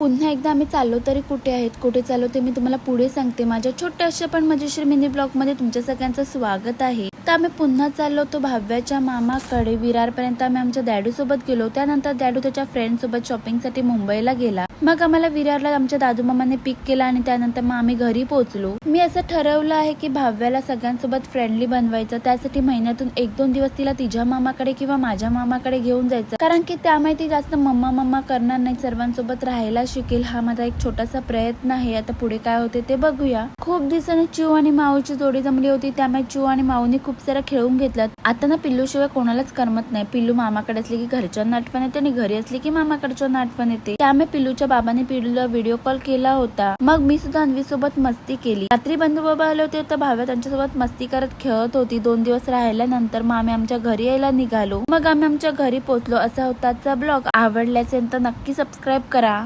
पुन्हा एकदा आम्ही चाललो तरी कुठे आहेत? कुठे चाललो ते मी तुम्हाला पुढे सांगते. माझ्या छोट्याशा पण मजेशीर मिनी ब्लॉगमध्ये तुमच्या सगळ्यांचं स्वागत आहे. तर आम्ही पुन्हा चाललो तो भाव्याच्या मामाकडे. विरारपर्यंत आम्ही आमच्या डॅडू सोबत गेलो. त्यानंतर डॅडू त्याच्या फ्रेंड सोबत शॉपिंगसाठी मुंबईला गेला. मग आम्हाला विरारला आमच्या दादू मामाने पिक केला आणि त्यानंतर मग आम्ही घरी पोहोचलो. मी असं ठरवलं आहे की भाव्याला सगळ्यांसोबत फ्रेंडली बनवायचं त्यासाठी महिन्यातून एक दोन दिवस तिला तिच्या मामाकडे किंवा माझ्या मामाकडे घेऊन जायचं. कारण की त्यामुळे ती जास्त मम्मा मम्मा करणार नाही सर्वांसोबत राहायला शिकेल. हा माझा एक छोटासा प्रयत्न आहे. आता पुढे काय होते ते बघूया. खूप दिवसांनी चिव आणि माऊची जोडी जमली होती. त्यामुळे चिव आणि माऊनी खूप सारा खेळून घेतलं. आता ना पिल्लू शिवाय कोणालाच करमत नाही. पिल्लू मामाकडे असली की घरच्यांना आठवण येते आणि घरी असली की मामाकडच्या आठवण येते. त्यामुळे पिल्लूच्या बाबाने पिल्लूला व्हिडिओ कॉल केला होता. मग मी सुद्धा अन्वी सोबत मस्ती केली. रात्री बंधू बाबा आले होते तर भाव्या त्यांच्यासोबत मस्ती करत खेळत होती. दोन दिवस राहिल्यानंतर मग आम्ही आमच्या घरी यायला निघालो. मग आम्ही आमच्या घरी पोहोचलो. असा होता आजचा ब्लॉग आवडल्याचे तर नक्की सबस्क्राईब करा.